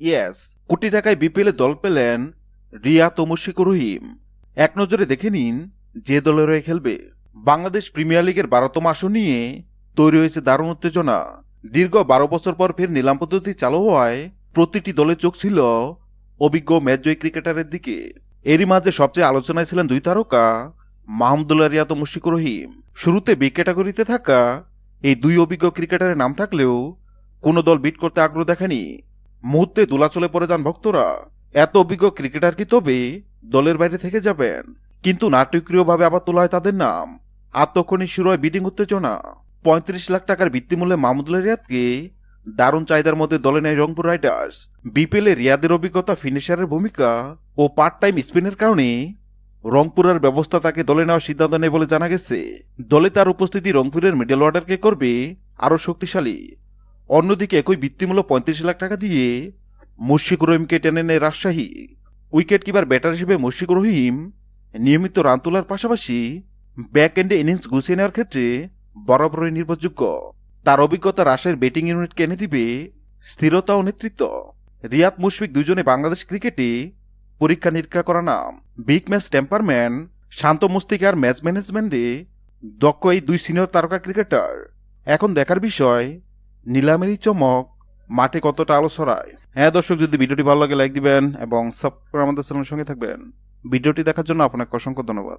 Yes কোটি টাকায় বিপিএলে দল পেলেন রিয়া তমস্বিক রহিম। এক নজরে দেখে নিন যে দলের হয়ে খেলবে। বাংলাদেশ প্রিমিয়ার লিগের বারোতম আসন নিয়ে তৈরি হয়েছে দারুণ উত্তেজনা। দীর্ঘ বারো বছর পর ফের নিলাম পদ্ধতি চালু হওয়ায় প্রতিটি দলে চোখ ছিল অভিজ্ঞ ম্যাচজয়ী ক্রিকেটারের দিকে। এরই মাঝে সবচেয়ে আলোচনায় ছিলেন দুই তারকা মাহমুদুল্লাহ রিয়াত মুশিকুর রহিম। শুরুতে বি ক্যাটাগরিতে থাকা এই দুই অভিজ্ঞ ক্রিকেটারের নাম থাকলেও কোনো দল বিট করতে আগ্রহ দেখায়নি। মুহূর্তে দোলাচলে পড়ে যান ভক্তরা। এত অভিজ্ঞ ক্রিকেটার কি তবে দলের বাইরে থেকে যাবেন? কিন্তু নাটকীয়ভাবে আবার তোলা হয় তাদের নাম। তখনই শুরু হয় বিডিং উত্তেজনা। পঁয়ত্রিশ লাখ টাকার ভিত্তিমূল্যে মাহমুদুল্লাহ রিয়াদকে দারুণ চাহিদার মধ্যে দলে নেয় রংপুর রাইডার্স। বিপিএলে রিয়াদের অভিজ্ঞতা ফিনিশারের ভূমিকা ও পার্ট টাইম স্পিনের কারণে রংপুরের ব্যবস্থা তাকে দলে নেওয়ার সিদ্ধান্ত নেয় বলে জানা গেছে। দলে তার উপস্থিতি রংপুরের মিডল অর্ডারকে করবে আরও শক্তিশালী। অন্যদিকে একই ভিত্তিমূল্য পঁয়ত্রিশ লাখ টাকা দিয়ে মুশিকুর রহিমকে টেনে নেয় রাজশাহী। উইকেট কিপার, ব্যাটার হিসেবে মুশিকুর রহিম নিয়মিত রান তোলার পাশাপাশি ব্যাক এন্ডে ইনিংস গুছিয়ে নেওয়ার ক্ষেত্রে বরাবরই নির্ভরযোগ্য। তার অভিজ্ঞতা রাশের ব্যাটিং ইউনিটকে এনে দিবে স্থিরতা ও নেতৃত্ব। রিয়াদ মুশফিক দুজনে বাংলাদেশ ক্রিকেটে পরীক্ষা নিরীক্ষা করা নাম। বিগ ম্যাচ টেম্পারম্যান শান্ত মস্তিকার ম্যাচ ম্যানেজমেন্টে দক্ষ এই দুই সিনিয়র তারকা ক্রিকেটার এখন দেখার বিষয় নিলামেরই চমক মাঠে কতটা আলো ছড়ায়? হ্যাঁ দর্শক, যদি ভিডিওটি ভালো লাগে, লাইক দিবেন এবং সাবস্ক্রাইব আমাদের চ্যানেলের সঙ্গে থাকবেন। ভিডিওটি দেখার জন্য আপনাকে অসংখ্য ধন্যবাদ।